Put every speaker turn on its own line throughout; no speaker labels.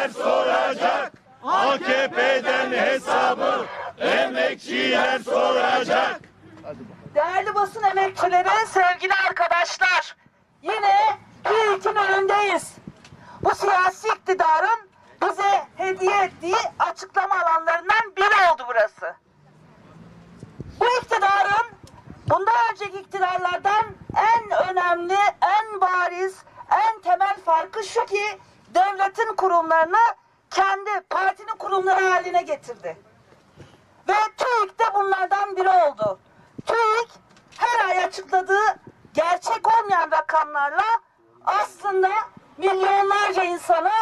Emekçiler soracak. AKP'den hesabı emekçiler soracak.
Değerli basın emekçileri, sevgili arkadaşlar. Yine TÜİK'in önündeyiz. Bu siyasi iktidarın bize hediye ettiği açıklama alanlarından biri oldu burası. Bu iktidarın bundan önceki iktidarlardan en önemli, en bariz, en temel farkı şu ki devletin kurumlarını kendi partinin kurumları haline getirdi. Ve TÜİK de bunlardan biri oldu. TÜİK her ay açıkladığı gerçek olmayan rakamlarla aslında milyonlarca insanı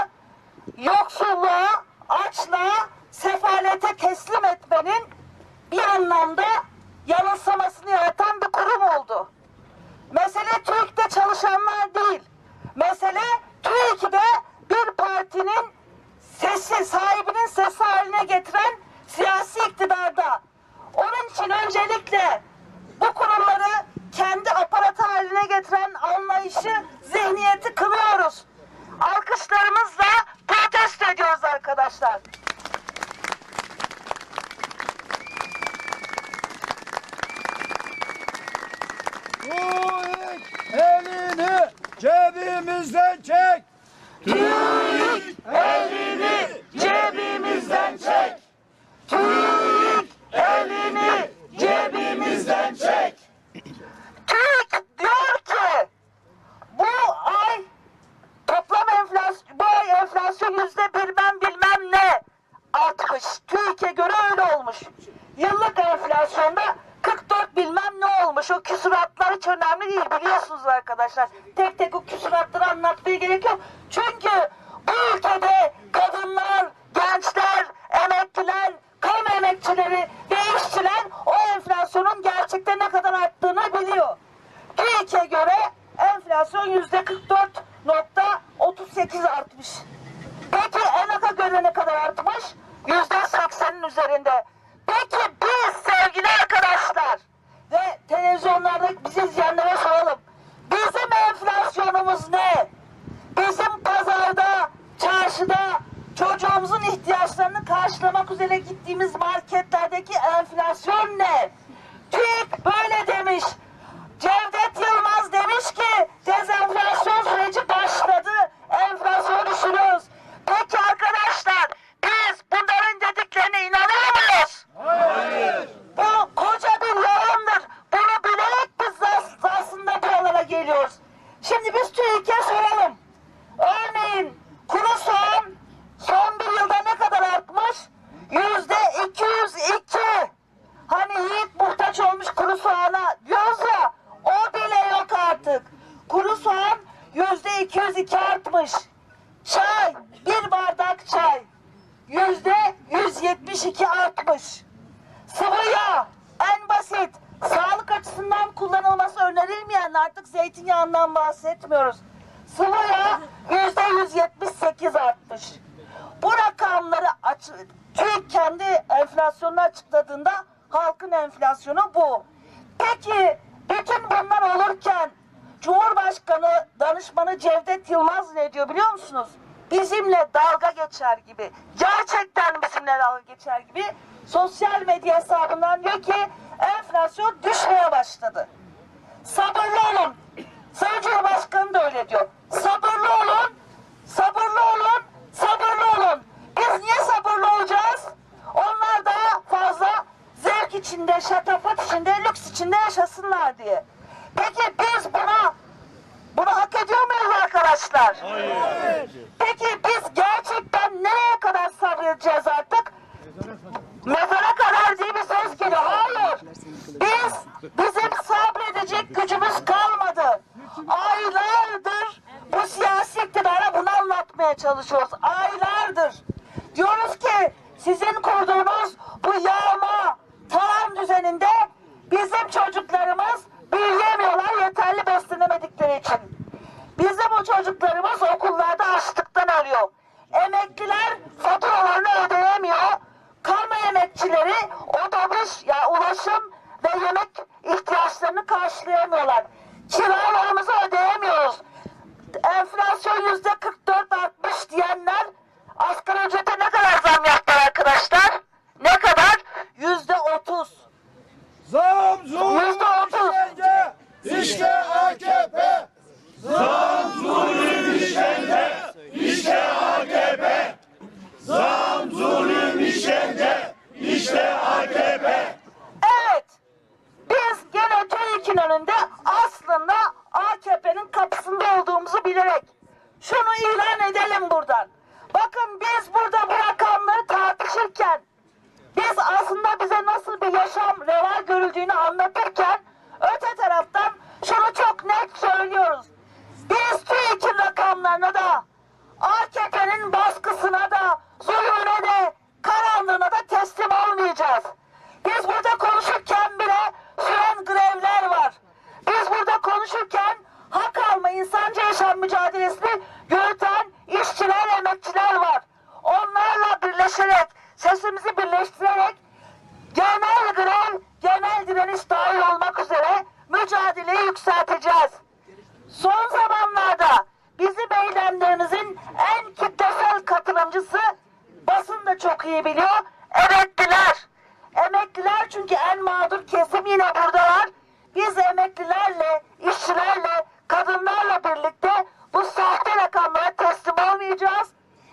yoksulluğa, açlığa, sefalete teslim etmenin bir anlamda yanılsamasını yaratan bir kurum oldu. Mesele TÜİK'te çalışanlar değil. Mesele TÜİK'de bir partinin sesi, sahibinin sesi haline getiren siyasi iktidarda. Onun için öncelikle bu kurumları kendi aparatı haline getiren anlayışı, zihniyeti kınıyoruz. Alkışlarımızla protesto ediyoruz arkadaşlar.
TÜİK elini cebimizden çek.
Elini cebimizden çek. TÜİK elini cebimizden çek. TÜİK diyor ki bu ay toplam enflasyon, bu ay enflasyon yüzde bilmem bilmem ne artmış. TÜİK'e göre öyle olmuş. Yıllık enflasyonda 44 bilmem ne olmuş. O küsuratlar hiç önemli değil biliyorsunuz arkadaşlar. Tek tek o küsuratları anlatmaya gerek yok. Çünkü bu ülkede kadınlar, gençler, emekliler, kamu emekçileri ve işçiler o enflasyonun gerçekte ne kadar arttığını biliyor. TÜİK'e göre enflasyon yüzde 44.38 artmış. Peki ENAK'a göre ne kadar artmış? Yüzde 80'in üzerinde. Peki biz sevgili arkadaşlar ve televizyonlarda bizi izleyenlere soralım. Bizim enflasyonumuz ne? Bizim pazarda, çarşıda çocuğumuzun ihtiyaçlarını karşılamak üzere gittiğimiz marketlerdeki enflasyon ne? TÜİK böyle demiş. Cevdet Yılmaz demiş ki dezenflasyon süreci başladı. Enflasyonu düşürüyoruz. Peki arkadaşlar biz bunların dediklerine inanıyor muyuz? Hayır. Bu koca bir yalandır. Bunu bilerek biz as- aslında buralara geliyoruz. Şimdi biz TÜİK'e soralım. Örneğin kuru soğan son bir yılda ne kadar artmış? Yüzde 202. Hani yiğit muhtaç olmuş kuru soğana diyoruz ya o bile yok artık. Kuru soğan yüzde 202 artmış. Çay bir bardak çay yüzde 172 artmış. Sıvı yağ en basit sağlık açısından kullanılması önerilmeyen artık bahsetmiyoruz. Sıvı yağ yüzde 178 artmış. Bu rakamları aç, TÜİK kendi enflasyonunu açıkladığında halkın enflasyonu bu. Peki bütün bunlar olurken Cumhurbaşkanı danışmanı Cevdet Yılmaz ne diyor biliyor musunuz? Bizimle dalga geçer gibi. Gerçekten bizimle dalga geçer gibi. Sosyal medya hesabından diyor ki enflasyon düşmeye başladı. Sabırlı olun. Sayın Cumhurbaşkanı da öyle diyor. Sabırlı olun. Sabırlı olun. Sabırlı olun. Biz niye sabırlı olacağız? Onlar daha fazla zevk içinde, şatafat içinde, lüks içinde yaşasınlar diye. Peki biz buna bunu hak ediyor muyuz arkadaşlar? Hayır. Peki biz gerçekten nereye kadar sabredeceğiz artık? Mezara kadar diye bir ses geliyor. Hayır. Biz, bizim sabredecek gücümüz kalmadı. Aylardır bu siyasi iktidara anlatmaya çalışıyoruz. Aylardır. Diyoruz ki sizin kurduğunuz bu yağma, talan düzeninde bizim çocuklarımız büyüyemiyorlar yeterli beslenemedikleri için. Bizim o çocuklarımız okullarda açlıktan ölüyor. Emekliler faturalarını ödeyemiyor. Kamu emekçileri otobüs ya ulaşım ve yemek ihtiyaçlarını karşılayamıyorlar. Kiralarımızı ödeyemiyoruz. Enflasyon yüzde 44 artmış diyenler ücrete ne kadar zam yaptılar arkadaşlar? Ne kadar? Yüzde otuz.
Zam zulüm
Yüzde otuz.
işkence. İşte AKP.
Zam, zulüm, işkence, işte AKP.
Evet. Biz gene TÜİK'in önünde aslında AKP'nin kapısında olduğumuzu bilerek şunu ilan edelim buradan. Bakın biz burada bu rakamları tartışırken biz aslında bize nasıl bir yaşam reva görüldüğünü anlatırken öte taraftan şunu çok net söylüyoruz. Biz TÜİK'in rakamlarına da AKP'nin baskısına da zulmüne de karanlığına da teslim olmayacağız. Biz burada konuşurken bile süren grevler var. Biz burada konuşurken hak alma insanca yaşam mücadelesini yürüten işçiler, emekçiler var. Onlarla birleşerek, sesimizi birleştirerek genel grev, genel direniş dahil olmak üzere mücadeleyi yükselteceğiz. Son zamanlarda bizim eylemlerimizin en kitlesel katılımcısı basın da çok iyi biliyor. Emekliler. Emekliler çünkü en mağdur kesim yine buradalar. Biz emeklilerle, işçilerle, kadınlarla birlikte bu sahte rakamlara teslim olmayacağız.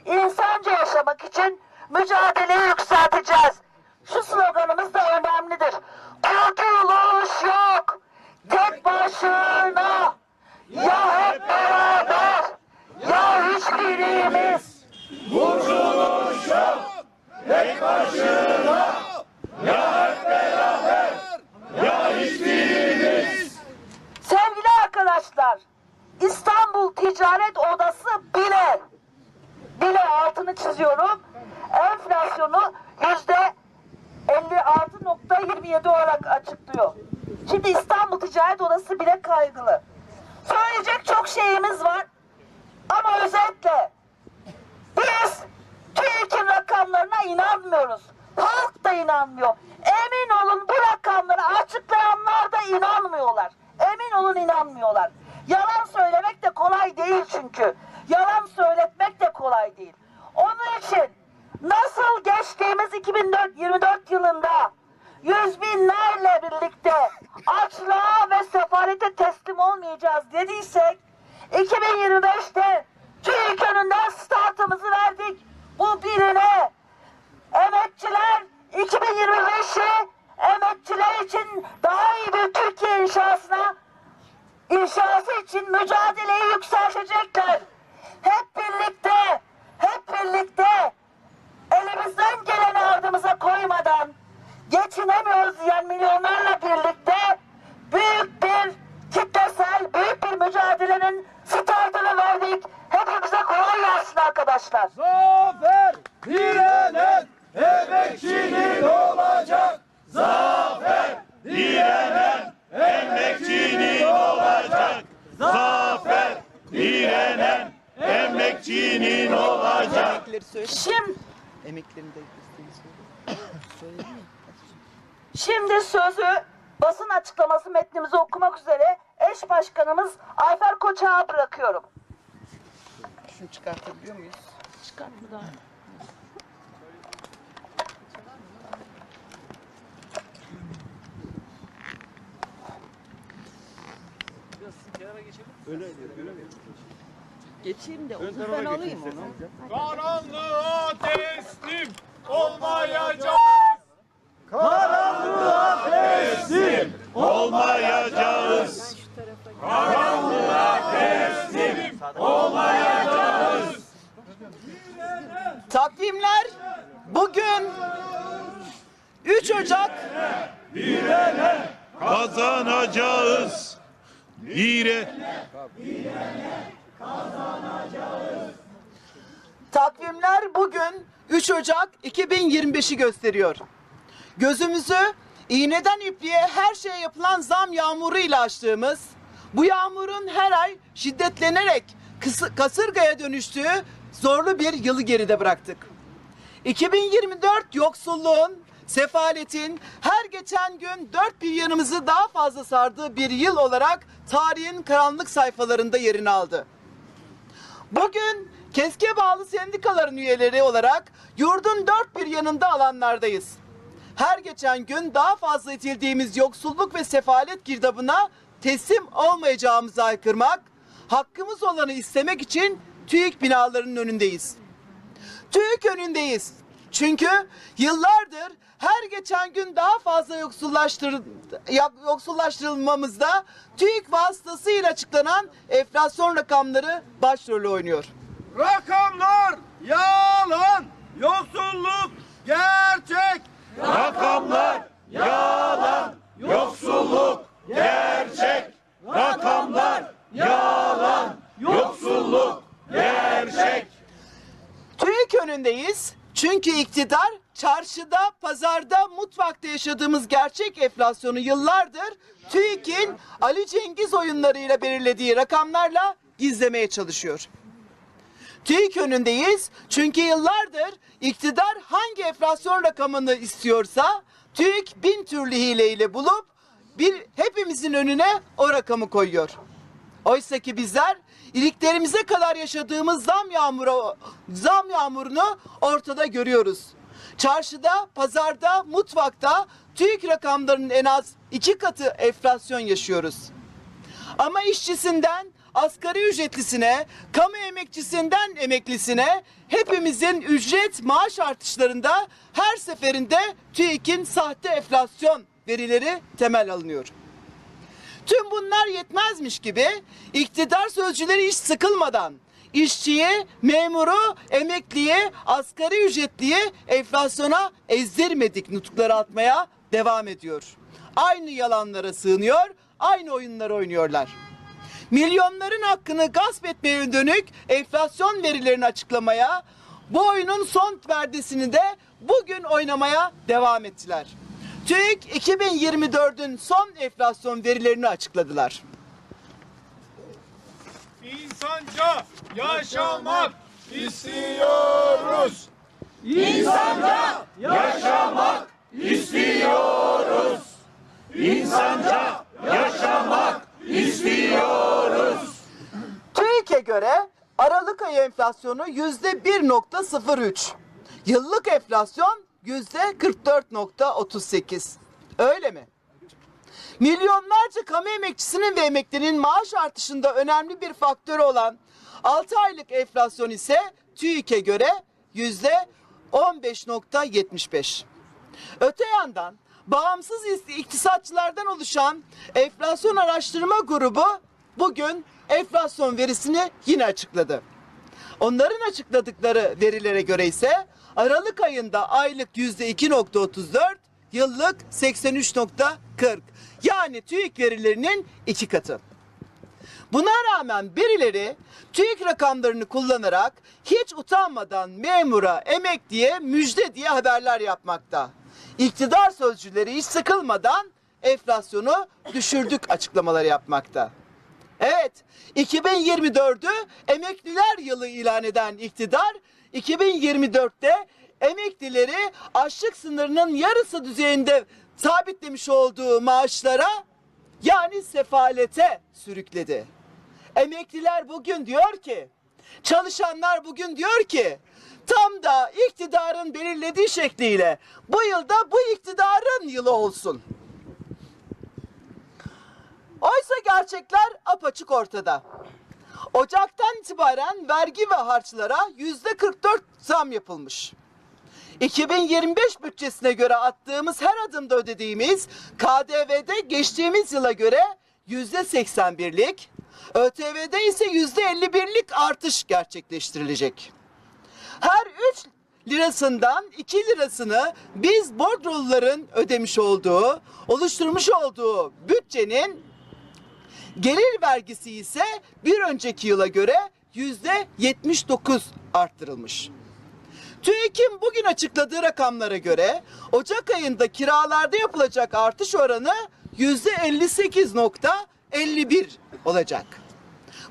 İnsanca yaşamak için mücadeleyi yükselteceğiz. Şu sloganımız da önemlidir. Kurtuluş yok. Tek başına. Ya hep beraber. Ya hiçbirimiz.
Ya hiçbirimiz.
Sevgili arkadaşlar, İstanbul Ticaret Odası bile, bile altını çiziyorum, enflasyonu yüzde 56.27 olarak açıklıyor. Şimdi İstanbul Ticaret Odası bile kaygılı. Söyleyecek çok şeyimiz var ama özetle biz TÜİK'in rakamlarına inanmıyoruz. Halk da inanmıyor. Emin olun bu rakamları açıklayanlar da inanmıyorlar. Emin olun inanmıyorlar. Yalan söylemek de kolay değil çünkü. Yalan söyletmek de kolay değil. Onun için nasıl geçtiğimiz 2024 yılında yüz binlerle birlikte açlığa ve sefalete teslim olmayacağız dediysek 2025'te TÜİK önünden startımızı verdik. Bu birine emekçiler 2025'i emekçiler için daha iyi bir Türkiye inşasına inşası için mücadeleyi yükseltecekler. Hep birlikte, hep birlikte elimizden geleni ardımıza koymadan geçinemiyoruz diyen milyonlarla birlikte büyük bir kitlesel, büyük bir mücadelenin startını verdik. Hepimize kolay gelsin arkadaşlar.
Zafer direnen emekçinin olacak.
Zafer direnen emekçinin olacak. Zafer direnen emekçinin olacak.
Şimdi,
mi?
şimdi sözü basın açıklaması metnimizi okumak üzere eş başkanımız Ayfer Koçak'a bırakıyorum.
Şunu çıkartabiliyor muyuz? Geçeyim de onu ben alayım onu.
Karanlığa teslim olmayacağız.
Karanlığa teslim.
Olmayacağız.
Takvimler bugün 3 Ocak
Kazanacağız.
Takvimler bugün 3 Ocak 2025'i gösteriyor. Gözümüzü iğneden ipliğe her şeye yapılan zam yağmuruyla açtığımız, bu yağmurun her ay şiddetlenerek kasırgaya dönüştüğü zorlu bir yılı geride bıraktık. 2024 yoksulluğun, sefaletin her geçen gün dört bir yanımızı daha fazla sardığı bir yıl olarak tarihin karanlık sayfalarında yerini aldı. Bugün KESK'e bağlı sendikaların üyeleri olarak yurdun dört bir yanında alanlardayız. Her geçen gün daha fazla itildiğimiz yoksulluk ve sefalet girdabına teslim olmayacağımızı aykırmak, hakkımız olanı istemek için TÜİK binalarının önündeyiz. TÜİK önündeyiz. Çünkü yıllardır her geçen gün daha fazla yoksullaştır yoksullaştırılmamızda TÜİK vasıtasıyla açıklanan enflasyon rakamları başrolü oynuyor.
Rakamlar yalan, yoksulluk gerçek.
Rakamlar yalan, yoksulluk gerçek. Rakamlar yalan, yoksulluk gerçek.
TÜİK önündeyiz. Çünkü iktidar çarşıda, pazarda, mutfakta yaşadığımız gerçek enflasyonu yıllardır TÜİK'in Ali Cengiz oyunlarıyla belirlediği rakamlarla gizlemeye çalışıyor. TÜİK önündeyiz çünkü yıllardır iktidar hangi enflasyon rakamını istiyorsa TÜİK bin türlü hileyle bulup bir hepimizin önüne o rakamı koyuyor. Oysa ki bizler iliklerimize kadar yaşadığımız zam yağmuru zam yağmurunu ortada görüyoruz. Çarşıda, pazarda, mutfakta TÜİK rakamlarının en az iki katı enflasyon yaşıyoruz. Ama işçisinden asgari ücretlisine, kamu emekçisinden emeklisine hepimizin ücret maaş artışlarında her seferinde TÜİK'in sahte enflasyon verileri temel alınıyor. Tüm bunlar yetmezmiş gibi iktidar sözcüleri hiç sıkılmadan işçiye, memuru, emekliye, asgari ücretliye enflasyona ezdirmedik nutukları atmaya devam ediyor. Aynı yalanlara sığınıyor, aynı oyunları oynuyorlar. Milyonların hakkını gasp etmeye dönük enflasyon verilerini açıklamaya, bu oyunun son perdesini de bugün oynamaya devam ettiler. TÜİK 2024'ün son enflasyon verilerini açıkladılar.
İnsanca yaşamak istiyoruz.
Yaşamak
İstiyoruz. İnsanca yaşamak istiyoruz.
TÜİK'e göre Aralık ayı enflasyonu yüzde 1.03. Yıllık enflasyon yüzde 44.38. Öyle mi? Milyonlarca kamu emekçisinin ve emeklinin maaş artışında önemli bir faktörü olan 6 aylık enflasyon ise TÜİK'e göre yüzde 15.75. Öte yandan bağımsız iktisatçılardan oluşan enflasyon araştırma grubu bugün enflasyon verisini yine açıkladı. Onların açıkladıkları verilere göre ise Aralık ayında aylık yüzde 2.34, yıllık 83.40. Yani TÜİK verilerinin iki katı. Buna rağmen birileri TÜİK rakamlarını kullanarak hiç utanmadan memura, emekliye müjde diye haberler yapmakta. İktidar sözcüleri hiç sıkılmadan enflasyonu düşürdük açıklamaları yapmakta. Evet, 2024'ü emekliler yılı ilan eden iktidar 2024'te emeklileri açlık sınırının yarısı düzeyinde sabitlemiş olduğu maaşlara yani sefalete sürükledi. Emekliler bugün diyor ki, çalışanlar bugün diyor ki, tam da iktidarın belirlediği şekliyle bu yılda bu iktidarın yılı olsun. Oysa gerçekler apaçık ortada. Ocaktan itibaren vergi ve harçlara yüzde 44 zam yapılmış. 2025 bütçesine göre attığımız her adımda ödediğimiz KDV'de geçtiğimiz yıla göre yüzde 81'lik, ÖTV'de ise yüzde 51'lik artış gerçekleştirilecek. Her 3 lirasından 2 lirasını biz bordroluların ödemiş olduğu, oluşturmuş olduğu bütçenin Gelir vergisi ise bir önceki yıla göre yüzde 79 arttırılmış. TÜİK'in bugün açıkladığı rakamlara göre Ocak ayında kiralarda yapılacak artış oranı yüzde 58.51 olacak.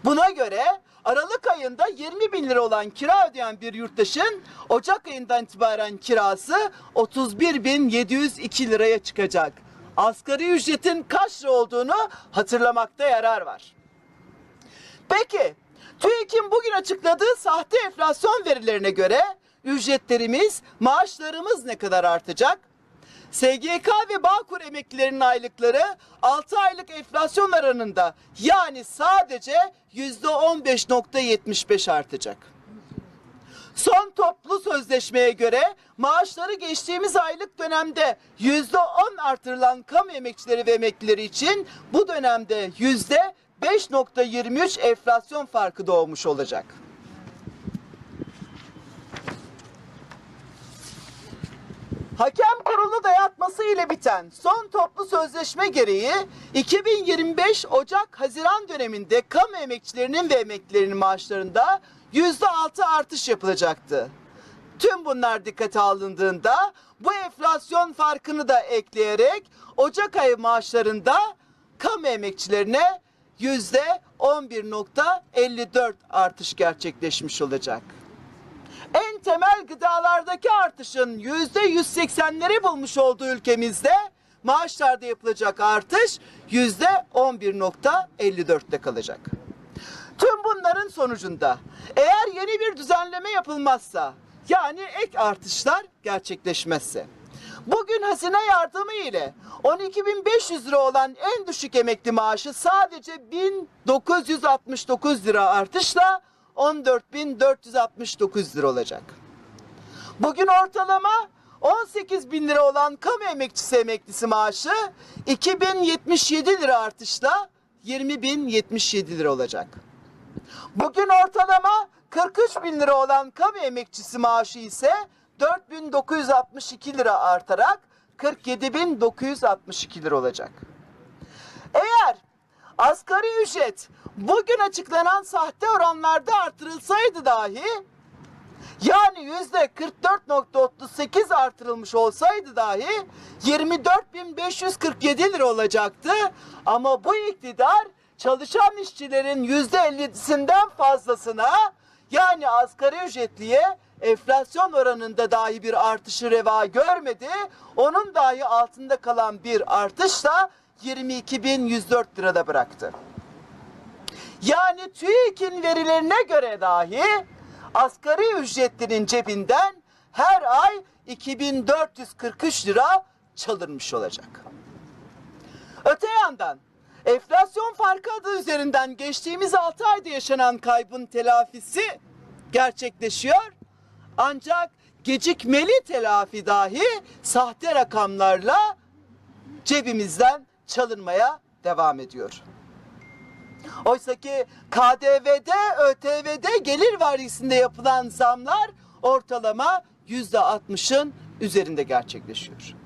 Buna göre Aralık ayında 20 bin lira olan kira ödeyen bir yurttaşın Ocak ayından itibaren kirası 31.702 liraya çıkacak. Asgari ücretin kaç olduğunu hatırlamakta yarar var. Peki TÜİK'in bugün açıkladığı sahte enflasyon verilerine göre ücretlerimiz, maaşlarımız ne kadar artacak? SGK ve Bağkur emeklilerinin aylıkları 6 aylık enflasyon oranında yani sadece %15.75 artacak. Son toplu sözleşmeye göre maaşları geçtiğimiz aylık dönemde yüzde on artırılan kamu emekçileri ve emeklileri için bu dönemde yüzde 5.23 enflasyon farkı doğmuş olacak. Hakem kurulu dayatması ile biten son toplu sözleşme gereği 2025 Ocak-Haziran döneminde kamu emekçilerinin ve emeklilerinin maaşlarında %6 artış yapılacaktı. Tüm bunlar dikkate alındığında bu enflasyon farkını da ekleyerek Ocak ayı maaşlarında kamu emekçilerine %11.54 artış gerçekleşmiş olacak en temel gıdalardaki artışın yüzde 180'leri bulmuş olduğu ülkemizde maaşlarda yapılacak artış yüzde 11.54'te kalacak. Tüm bunların sonucunda eğer yeni bir düzenleme yapılmazsa yani ek artışlar gerçekleşmezse bugün hazine yardımı ile 12.500 lira olan en düşük emekli maaşı sadece 1969 lira artışla 14.469 lira olacak. Bugün ortalama 18 bin lira olan kamu emekçisi emeklisi maaşı 2077 lira artışla 20.077 lira olacak. Bugün ortalama 43 bin lira olan kamu emekçisi maaşı ise 4962 lira artarak 47.962 lira olacak. Eğer asgari ücret bugün açıklanan sahte oranlarda artırılsaydı dahi yani yüzde 44.38 artırılmış olsaydı dahi 24.547 lira olacaktı. Ama bu iktidar çalışan işçilerin yüzde 50'sinden fazlasına yani asgari ücretliye enflasyon oranında dahi bir artışı reva görmedi. Onun dahi altında kalan bir artışla 22.104 lirada bıraktı. Yani TÜİK'in verilerine göre dahi asgari ücretlinin cebinden her ay 2443 lira çalınmış olacak. Öte yandan enflasyon farkı adı üzerinden geçtiğimiz 6 ayda yaşanan kaybın telafisi gerçekleşiyor. Ancak gecikmeli telafi dahi sahte rakamlarla cebimizden çalınmaya devam ediyor. Oysa ki KDV'de, ÖTV'de gelir vergisinde yapılan zamlar ortalama yüzde altmışın üzerinde gerçekleşiyor.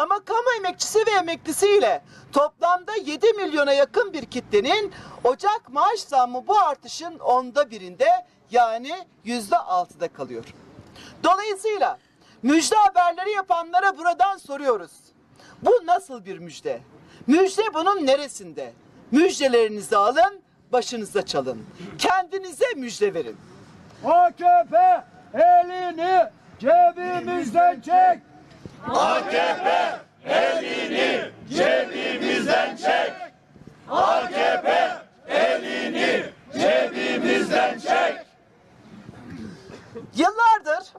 Ama kamu emekçisi ve emeklisiyle toplamda 7 milyona yakın bir kitlenin Ocak maaş zammı bu artışın onda birinde yani yüzde altıda kalıyor. Dolayısıyla müjde haberleri yapanlara buradan soruyoruz. Bu nasıl bir müjde? Müjde bunun neresinde? Müjdelerinizi alın, başınıza çalın. Kendinize müjde verin.
AKP elini cebimizden çek.
AKP elini cebimizden çek. AKP elini cebimizden çek.
Yıllardır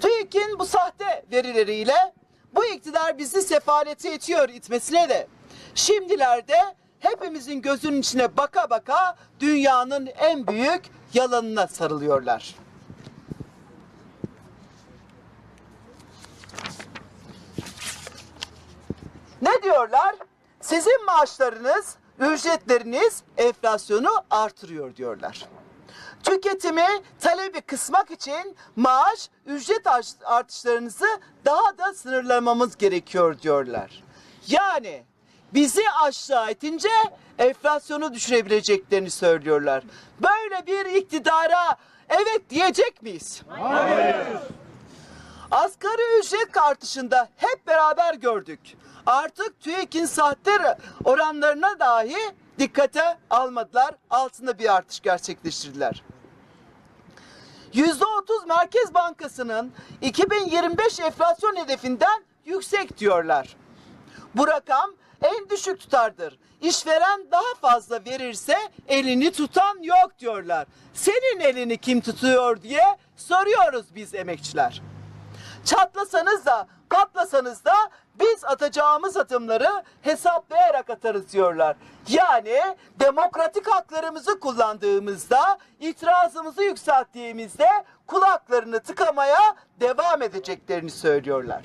TÜİK'in bu sahte verileriyle bu iktidar bizi sefalete itiyor itmesine de şimdilerde hepimizin gözünün içine baka baka dünyanın en büyük yalanına sarılıyorlar. Ne diyorlar? Sizin maaşlarınız, ücretleriniz enflasyonu artırıyor diyorlar. Tüketimi, talebi kısmak için maaş, ücret art- artışlarınızı daha da sınırlamamız gerekiyor diyorlar. Yani bizi aşağı itince enflasyonu düşürebileceklerini söylüyorlar. Böyle bir iktidara evet diyecek miyiz? Asgari ücret artışında hep beraber gördük. Artık TÜİK'in sahte oranlarına dahi dikkate almadılar. Altında bir artış gerçekleştirdiler. %30 Merkez Bankası'nın 2025 enflasyon hedefinden yüksek diyorlar. Bu rakam en düşük tutardır. İşveren daha fazla verirse elini tutan yok diyorlar. Senin elini kim tutuyor diye soruyoruz biz emekçiler. Çatlasanız da patlasanız da biz atacağımız adımları hesaplayarak atarız diyorlar. Yani demokratik haklarımızı kullandığımızda, itirazımızı yükselttiğimizde kulaklarını tıkamaya devam edeceklerini söylüyorlar.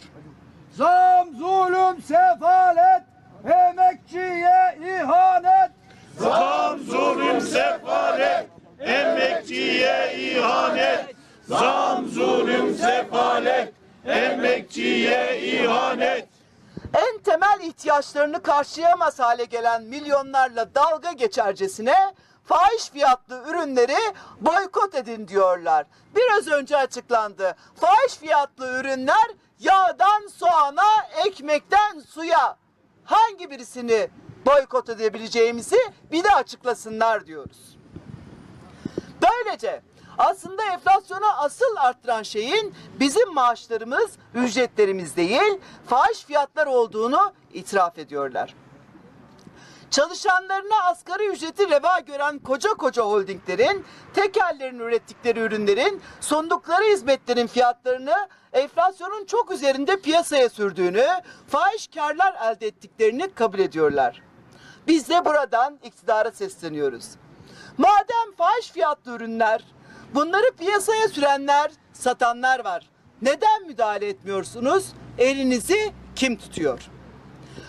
Zam, zulüm, sefalet, emekçiye ihanet.
Zam, zulüm, sefalet, emekçiye ihanet. Zam, zulüm, sefalet, emekçiye ihanet.
en temel ihtiyaçlarını karşılayamaz hale gelen milyonlarla dalga geçercesine fahiş fiyatlı ürünleri boykot edin diyorlar. Biraz önce açıklandı. Fahiş fiyatlı ürünler yağdan soğana, ekmekten suya. Hangi birisini boykot edebileceğimizi bir de açıklasınlar diyoruz. Böylece aslında enflasyonu asıl arttıran şeyin bizim maaşlarımız, ücretlerimiz değil, fahiş fiyatlar olduğunu itiraf ediyorlar. Çalışanlarına asgari ücreti reva gören koca koca holdinglerin tekellerin ürettikleri ürünlerin sundukları hizmetlerin fiyatlarını enflasyonun çok üzerinde piyasaya sürdüğünü, fahiş karlar elde ettiklerini kabul ediyorlar. Biz de buradan iktidara sesleniyoruz. Madem fahiş fiyatlı ürünler, bunları piyasaya sürenler, satanlar var. Neden müdahale etmiyorsunuz? Elinizi kim tutuyor?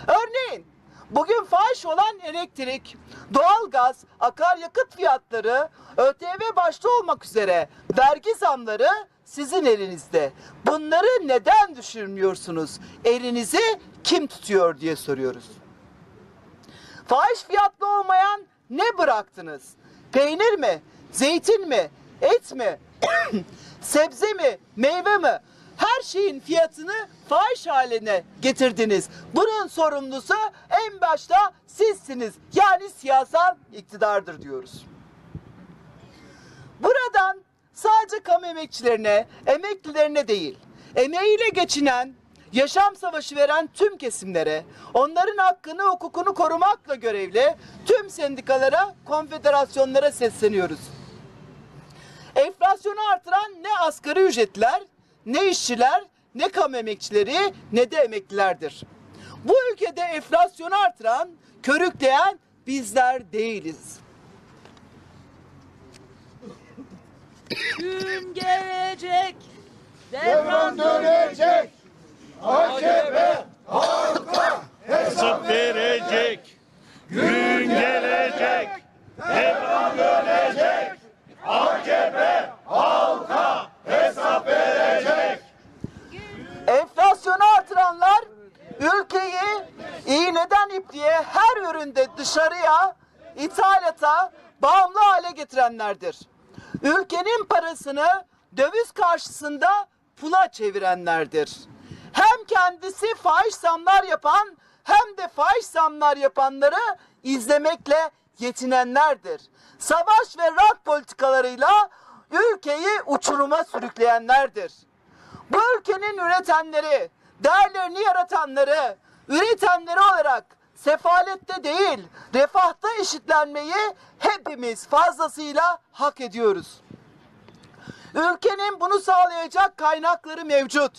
Örneğin bugün fahiş olan elektrik, doğalgaz, akaryakıt fiyatları, ÖTV başta olmak üzere vergi zamları sizin elinizde. Bunları neden düşürmüyorsunuz? Elinizi kim tutuyor diye soruyoruz. Fahiş fiyatlı olmayan ne bıraktınız? Peynir mi? Zeytin mi? Et mi? Sebze mi? Meyve mi? Her şeyin fiyatını fahiş haline getirdiniz. Bunun sorumlusu en başta sizsiniz. Yani siyasal iktidardır diyoruz. Buradan sadece kamu emekçilerine, emeklilerine değil, emeğiyle geçinen, yaşam savaşı veren tüm kesimlere, onların hakkını, hukukunu korumakla görevli tüm sendikalara, konfederasyonlara sesleniyoruz. Enflasyonu artıran ne asgari ücretler, ne işçiler, ne kamu emekçileri, ne de emeklilerdir. Bu ülkede enflasyonu artıran, körükleyen bizler değiliz.
Gün gelecek.
Devran dönecek. AKP hesap verecek. Gün gelecek. Devran dönecek. AKP halka hesap verecek.
Enflasyonu artıranlar ülkeyi iğneden ipliğe her üründe dışarıya, ithalata bağımlı hale getirenlerdir. Ülkenin parasını döviz karşısında pula çevirenlerdir. Hem kendisi fahiş zamlar yapan hem de fahiş zamlar yapanları izlemekle yetinenlerdir. Savaş ve rant politikalarıyla ülkeyi uçuruma sürükleyenlerdir. Bu ülkenin üretenleri, değerlerini yaratanları, üretenleri olarak sefalette değil, refahta eşitlenmeyi hepimiz fazlasıyla hak ediyoruz. Ülkenin bunu sağlayacak kaynakları mevcut.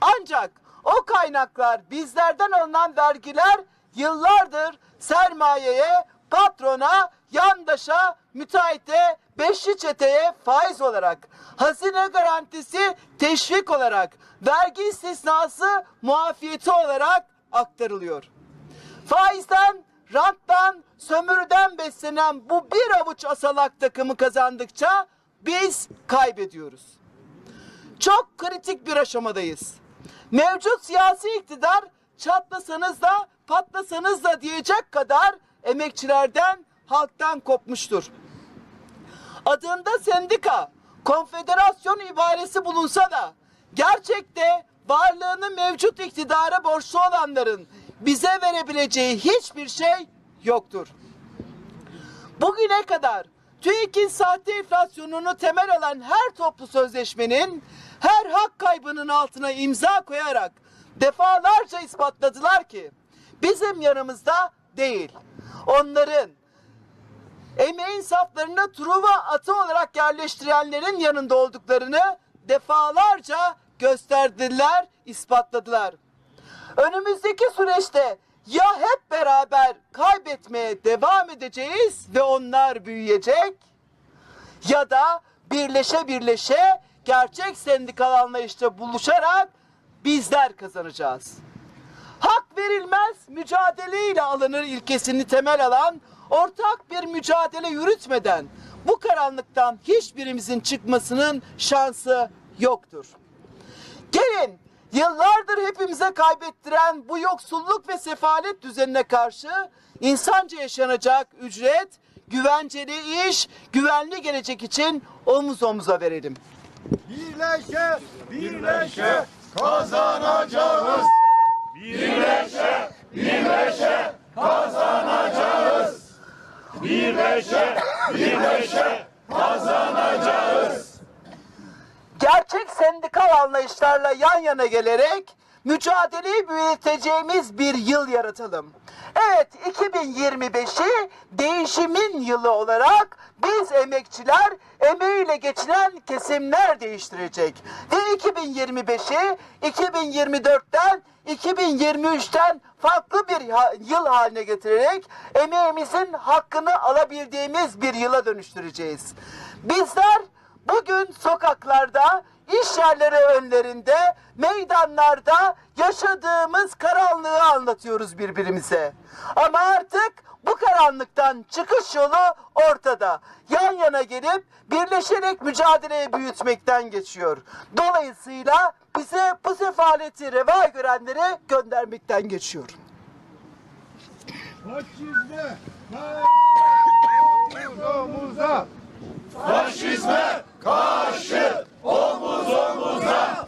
Ancak o kaynaklar bizlerden alınan vergiler yıllardır sermayeye, patrona, yandaşa, müteahhite, beşli çeteye faiz olarak, hazine garantisi teşvik olarak, vergi istisnası muafiyeti olarak aktarılıyor. Faizden, ranttan, sömürüden beslenen bu bir avuç asalak takımı kazandıkça biz kaybediyoruz. Çok kritik bir aşamadayız. Mevcut siyasi iktidar çatlasanız da patlasanız da diyecek kadar emekçilerden, halktan kopmuştur. Adında sendika, konfederasyon ibaresi bulunsa da gerçekte varlığını mevcut iktidara borçlu olanların bize verebileceği hiçbir şey yoktur. Bugüne kadar TÜİK'in sahte enflasyonunu temel alan her toplu sözleşmenin her hak kaybının altına imza koyarak defalarca ispatladılar ki bizim yanımızda değil. Onların emeğin saflarına truva atı olarak yerleştirenlerin yanında olduklarını defalarca gösterdiler, ispatladılar. Önümüzdeki süreçte ya hep beraber kaybetmeye devam edeceğiz ve onlar büyüyecek ya da birleşe birleşe gerçek sendikal anlayışta buluşarak bizler kazanacağız. Verilmez mücadeleyle alınır ilkesini temel alan ortak bir mücadele yürütmeden bu karanlıktan hiçbirimizin çıkmasının şansı yoktur. Gelin yıllardır hepimize kaybettiren bu yoksulluk ve sefalet düzenine karşı insanca yaşanacak ücret, güvenceli iş, güvenli gelecek için omuz omuza verelim.
Birleşe,
Birleşe kazanacağız. Birleşe, birleşe kazanacağız. Birleşe, birleşe kazanacağız.
gerçek sendikal anlayışlarla yan yana gelerek mücadeleyi büyüteceğimiz bir yıl yaratalım. Evet 2025'i değişimin yılı olarak biz emekçiler emeğiyle geçinen kesimler değiştirecek. Ve 2025'i 2024'ten 2023'ten farklı bir yıl haline getirerek emeğimizin hakkını alabildiğimiz bir yıla dönüştüreceğiz. Bizler Bugün sokaklarda, iş yerleri önlerinde, meydanlarda yaşadığımız karanlığı anlatıyoruz birbirimize. Ama artık bu karanlıktan çıkış yolu ortada. Yan yana gelip birleşerek mücadeleyi büyütmekten geçiyor. Dolayısıyla bize bu sefaleti reva görenleri göndermekten geçiyor.
faşizme, omuza.
Faşizme karşı omuz omuza.